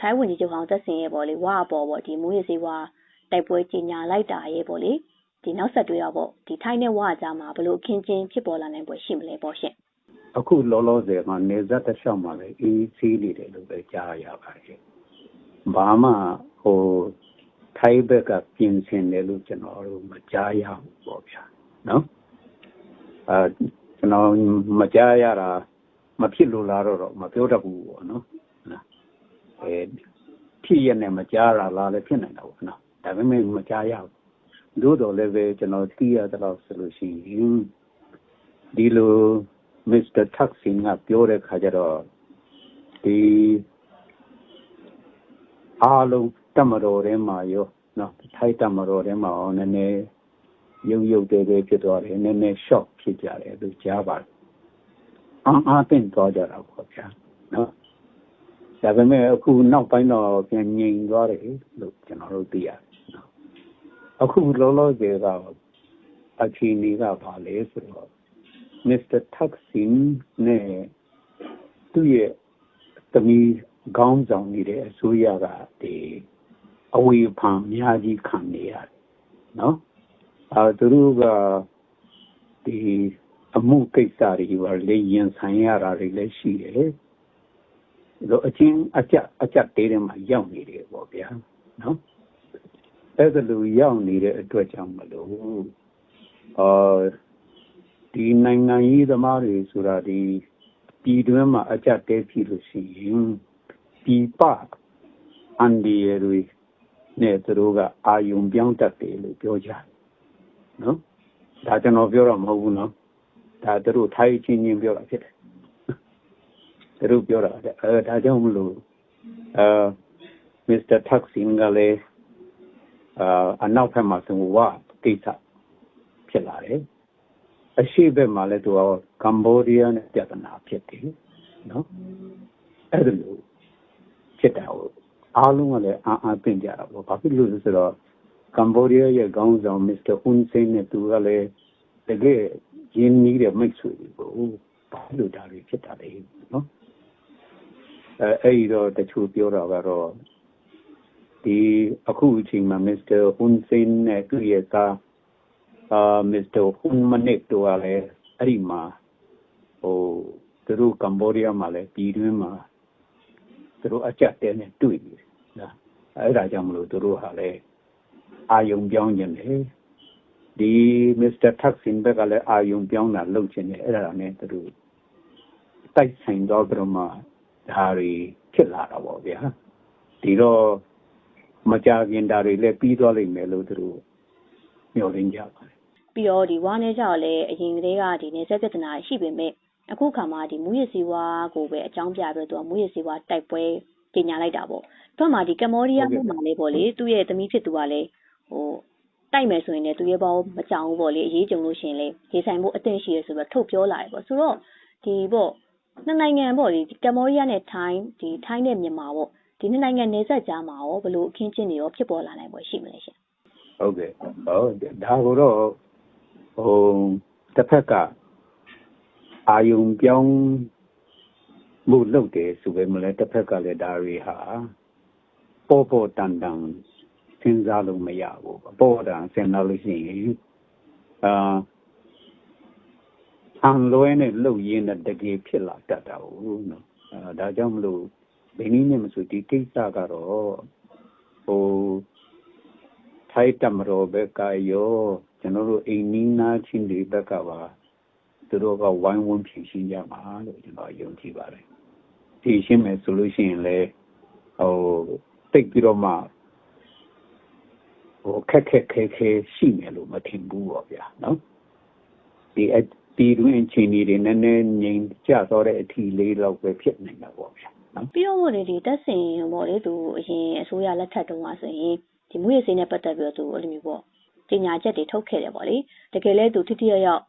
ထိုင်းဝန်ကြီးချုပ်ဟောင်းသက်စင်ရဲ့ပေါ့လေဝါအပေါ်ပေါ့ဒီမူရစေဝါတိုက်ပွဲကြီးညာလိုက်တာရဲ့ပေါ့လေဒီနောက်ဆက်တွဲတော့ပေါ့ဒီထိုင်းနဲ့ဝါအကြားမှာဘလို့အခင်းချင်းဖြစ်ပေါ်လာနိုင်ပွဲရှိမလဲပေါ့ရှင်အခုလောလောဆယ်မှာနေဇက်တစ်လျှောက်မှာလည်းအေးဆေးနေတယ်လို့ပဲကြားရပါတယ်ဘာမှဟိုထိုင်းဘက်ကပြင်ဆင်တယ်လို့ကျွန်တော်တို့မကြားရဘူးပေါ့ဗျာနော်အဲကျွန်တော်မကြားရတာမဖြစ်လို့လားတော့မပြောတတ်ဘူးပေါ့နော် အဲဖြစ်ရနဲ့မကြားရလားလည်းဖြစ်နိုင်တာပေါ့နော်ဒါပေမဲ့မကြားရဘူးသို့တော်လည်းပဲကျွန်တော်သိရတဲ့လောက်ဆိုလို့ရှိရင်ဒီလို Mr. Thaksin ကပြောတဲ့ခါကျတော့ဒီအားလုံးတမတော်ထဲမှာရောနော်ထိုက်တမတော်ထဲမှာရောနည်းနည်းရုပ်ရုပ်တဲတဲဖြစ်သွားတယ်နည်းနည်း shock ဖြစ်ကြတယ်လို့ကြားပါတယ်အားအားတင်သွားကြတာပေါ့ဗျာနော် ဒါပေမဲ့အခုနောက်ပိုင်းတော့ပြန်ငြိမ်သွားတယ်လို့ကျွန်တော်တို့သိရတယ်နော်အခုလောလောဆယ်ကအခြေအနေကဘာလဲဆိုတော့ Mr. Thaksin နဲ့သူ့ရဲ့သမီးခေါင်းဆောင်နေတဲ့အစိုးရကဒီအဝေဖန်အများကြီးခံနေရတယ်နော်အဲသူတို့ကဒီအမှုကိစ္စတွေပါလေရင်ဆိုင်ရတာတွေလည်းရှိတယ် လို့အချင်းအကြအကြတေးတယ်မှာရောက်နေတယ်ပေါ့ဗျာနော်အဲ့ဒါလိုရောက်နေတဲ့အတွက်ကြောင့်မလို့အာဒီနိုင်ငံရေးသမားတွေဆိုတာဒီပြည်တွင်းမှာအကြတဲဖြစ်လို့ရှိရင်ပြည်ပအန်ဒီရတွေနဲ့သူတို့ကအာယုံပြောင်းတတ်တယ်လို့ပြောကြတယ်နော်ဒါကျွန်တော်ပြောတော့မဟုတ်ဘူးနော်ဒါသူတို့ထိုင်းချင်းချင်းပြောတာဖြစ်တယ် သူတို့ပြောတာအဲဒါကြောင့်မလို့အာမစ္စတာတက်ဆင်ကလည်းအာအနောက်ဘက်မှာဆိုဝကိစ္စဖြစ်လာတယ်အရှိဘက်မှာလည်းသူကကမ္ဘောဒီးယားနဲ့ပြဿနာဖြစ်တယ်နော်အဲ့ဒါလို့ဖြစ်တာကိုအားလုံးကလည်းအာအာပင်ကြတာပေါ့ဘာဖြစ်လို့လဲဆိုတော့ကမ္ဘောဒီးယားရဲ့ခေါင်းဆောင်မစ္စတာဟွန်စိန်နဲ့သူကလည်းတကယ်ရင်းနှီးတဲ့မိတ်ဆွေကိုဘာလို့ဒါတွေဖြစ်တာလဲနော် အဲအဲ့ဒီတော့တချို့ပြောတာကတော့ဒီအခုအချိန်မှာမစ္စတာဟွန်စိန်နဲ့သူ့ရဲ့သားအာမစ္စတာဟွန်မနစ်တို့ကလည်းအဲ့ဒီမှာဟိုသူတို့ကမ္ဘောဒီးယားမှာလည်းပြည်တွင်းမှာသူတို့အကြက်တဲနဲ့တွေ့နေတယ်နော်အဲ့ဒါကြောင့်မလို့သူတို့ဟာလည်းအာယုံပြောင်းခြင်းလေဒီမစ္စတာတက်ဆင်ဘက်ကလည်းအာယုံပြောင်းတာလုပ်ခြင်းလေအဲ့ဒါနဲ့သူတို့တိုက်ဆိုင်တော့ပြမ ဒါတွေဖြစ်လာတာပေါ့ဗျာဒီတော့မကြခင်ဒါတွေလည်းပြီးသွားလိမ့်မယ်လို့သူတို့မျှော်လင့်ကြပါတယ်ပြီးတော့ဒီဝါနေကြောက်လည်းအရင်ကတည်းကဒီနေဆက်ပြဿနာရှိပေမဲ့အခုခါမှဒီမူရစီဝါကိုပဲအကြောင်းပြပြီးတော့မူရစီဝါတိုက်ပွဲကြီးညာလိုက်တာပေါ့။သူကမှဒီကမ္ဘောဒီးယားမှာလည်းပေါ့လေသူ့ရဲ့သမီးဖြစ်သူကလည်းဟိုတိုက်မယ်ဆိုရင်လည်းသူရဲ့ဘောမကြောင်ဘူးပေါ့လေအရေးကြုံလို့ရှိရင်လေရေးဆိုင်မှုအသင့်ရှိရဆိုတော့ထုတ်ပြောလာတယ်ပေါ့ဆိုတော့ဒီပေါ့ နှစ်နိုင်ငံပေါ့လေကမ္ဘောဒီးယားနဲ့ထိုင်းဒီထိုင်းနဲ့မြန်မာပေါ့ဒီနှစ်နိုင်ငံနေဆက်ကြားမှာရောဘယ်လိုအခင်းချင်းတွေရောဖြစ်ပေါ်လာနိုင်ပွဲရှိမလဲရှင်ဟုတ်ကဲ့ဟောဒါကိုတော့ဟိုတစ်ဖက်ကအာယုံပြောင်းမှုလုပ်တယ်ဆိုပေမဲ့တစ်ဖက်ကလည်းဒါတွေဟာပေါ်ပေါ်တန်တန်စဉ်းစားလို့မရဘူးပေါ်တန်စဉ်းစားလို့ရှိရင်အာ အံလွဲနဲ့လှုပ်ရင်းနဲ့တကယ်ဖြစ်လာတတ်တာဟုတ်နော်အဲဒါကြောင့်မလို့ဘယ်နည်းနဲ့မဆိုဒီကိစ္စကတော့ဟိုထိုက်တမတော်ဘက်ကရောကျွန်တော်တို့အိမ်နီးနားချင်းတွေဘက်ကပါသူတို့ကဝိုင်းဝန်းဖြည့်ရှင်းကြမှာလို့ကျွန်တော်ယုံကြည်ပါတယ်ဖြည့်ရှင်းမယ်ဆိုလို့ရှိရင်လည်းဟိုတိတ်ပြီးတော့မှဟိုခက်ခက်ခဲခဲရှိမယ်လို့မထင်ဘူးပေါ့ဗျာနော်ဒီ အတီတွင်ချင်းတွေနည်းနည်းငြိမ်ကျသွားတဲ့အထီလေးတော့ပဲဖြစ်နေတာပေါ့ဗျာနော်ပြီးတော့လေဒီတက်စင်ပေါ့လေသူအရင်အစိုးရလက်ထက်တုန်းကဆိုရင်ဒီမွေးစေးနဲ့ပတ်သက်ပြီးတော့သူအဲ့လိုမျိုးပေါ့ပညာချက်တွေထုတ်ခဲ့တယ်ပေါ့လေတကယ်လဲသူထိထိရောက်ရောက်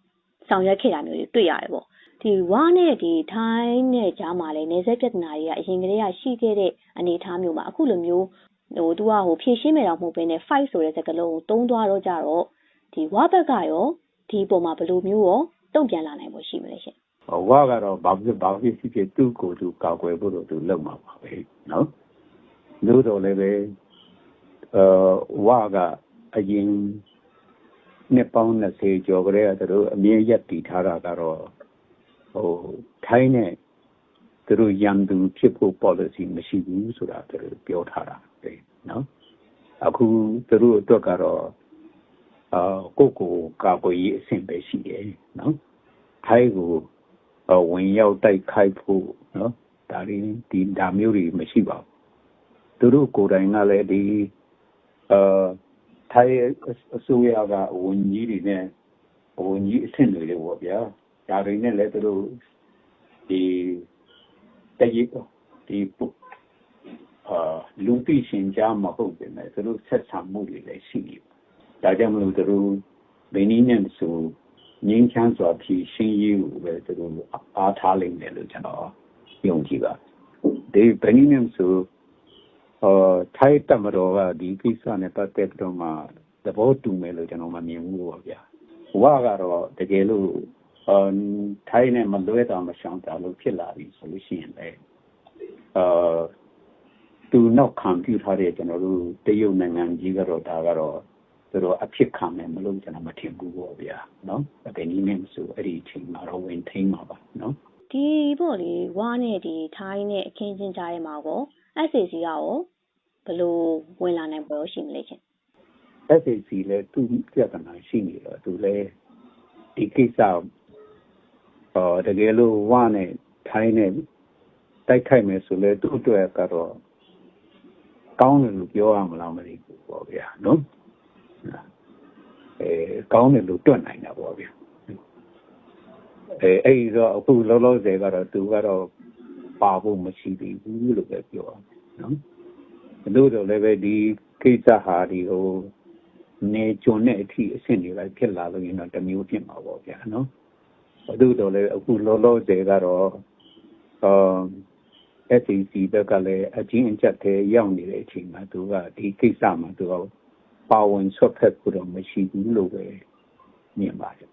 ဆောင်ရွက်ခဲ့တာမျိုးတွေတွေ့ရတယ်ပေါ့ဒီဝါနဲ့ဒီထိုင်းနဲ့ကြားမှာလည်းနေဆက်ပြဿနာတွေကအရင်ကတည်းကရှိခဲ့တဲ့အနေအထားမျိုးမှာအခုလိုမျိုးဟိုသူကဟိုဖြည့်ရှင်းမယ်တော့မဟုတ်ဘဲနဲ့ fight ဆိုတဲ့စကားလုံးကိုသုံးသွားတော့ကြတော့ဒီဝါဘက်ကရောဒီပုံမှာဘယ်လိုမျိုးရော တုံ့ပြန်လာနိုင်ဖို့ရှိမလဲရှင်ဝါကတော့ဘာဖြစ်ဘာဖြစ်ဖြစ်ဖြစ်သူ့ကိုယ်သူကောက်ွယ်ဖို့တော့သူလုပ်မှာပါပဲနော်အဲလို့တော့လည်းပဲအဲဝါကအရင်နှစ်ပေါင်း20ကျော်ကလေးကသူတို့အမြင့်ရက်တည်ထားတာကတော့ဟိုထိုင်းနဲ့သူတို့ရန်သူဖြစ်ဖို့ policy မရှိဘူးဆိုတာသူတို့ပြောထားတာလေနော်အခုသူတို့အတွက်ကတော့အာ ကိုကိုကာကွယ်ရေးအဆင့်ပဲရှိတယ်နော်ထိုင်းကိုဝင်ရောက်တိုက်ခိုက်ဖို့နော်ဒါတွေဒီဒါမျိုးတွေမရှိပါဘူးသူတို့ကိုယ်တိုင်ကလည်းဒီအာထိုင်းအစိုးရကဝန်ကြီးတွေနဲ့ဝန်ကြီးအဆင့်တွေလေပေါ့ဗျာဒါတွေနဲ့လည်းသူတို့ဒီတည်ဒီအာလူသိရှင်ကြားမဟုတ်ပေမဲ့သူတို့ဆက်ဆံမှုတွေလည်းရှိနေ ဒါကြောင့်မလို့သူတို့ဘယ်နည်းနဲ့ဆိုငင်းချမ်းစွာဖြည့်ရှင်းရေးကိုပဲသူတို့အားထားလိမ့်မယ်လို့ကျွန်တော်ယုံကြည်ပါဒီဘယ်နည်းနဲ့ဆိုအာထိုင်းတမတော်ကဒီကိစ္စနဲ့ပတ်သက်ပြီးတော့မှသဘောတူမယ်လို့ကျွန်တော်မမြင်ဘူးပေါ့ဗျာဝါကတော့တကယ်လို့အာထိုင်းနဲ့မလွဲတာမရှောင်တာလို့ဖြစ်လာပြီဆိုလို့ရှိရင်လည်းအာသူနောက်ခံပြုထားတဲ့ကျွန်တော်တို့တရုတ်နိုင်ငံကြီးကတော့ဒါကတော့ သူတို့အဖြစ်ခံမယ်မလို့ကျွန်တော်မထင်ဘူးပေါ့ဗျာနော်ဘယ်နည်းနဲ့ဆိုအဲ့ဒီအချိန်မှာတော့ဝင်ထိန်မှာပါနော်ဒီပေါ့လေဝါနဲ့ဒီထိုင်းနဲ့အခင်းချင်းကြားထဲမှာကော SAC ကရောဘယ်လိုဝင်လာနိုင်ပေါ်ရှိမလဲချင်း SAC လည်းသူပြဿနာရှိနေတော့သူလည်းဒီကိစ္စဟောတကယ်လို့ဝါနဲ့ထိုင်းနဲ့တိုက်ခိုက်မယ်ဆိုလဲသူ့အတွက်ကတော့ကောင်းတယ်လို့ပြောရမလားမသိဘူးပေါ့ဗျာနော် အဲကောင်းတယ်လို့တွက်နိုင်တာပေါ့ဗျာအဲအဲ့ဒီတော့အခုလောလောဆယ်ကတော့သူကတော့ပါဖို့မရှိသေးဘူးလို့ပဲပြောအောင်နော်တို့တော့လည်းပဲဒီကိစ္စဟာဒီဟိုနေကျွန်းတဲ့အထိအဆင့်တွေလိုက်ဖြစ်လာလို့ရင်တော့တစ်မျိုးဖြစ်မှာပေါ့ဗျာနော်တို့တော့လည်းအခုလောလောဆယ်ကတော့အာ SEC ဘက်ကလည်းအချင်းအချက်သေးရောက်နေတဲ့အချိန်မှာသူကဒီကိစ္စမှာသူက ပါဝင်ဆွတ်ဖက်ဖို့တော့မရှိဘူးလို့ပဲမြင်ပါတယ်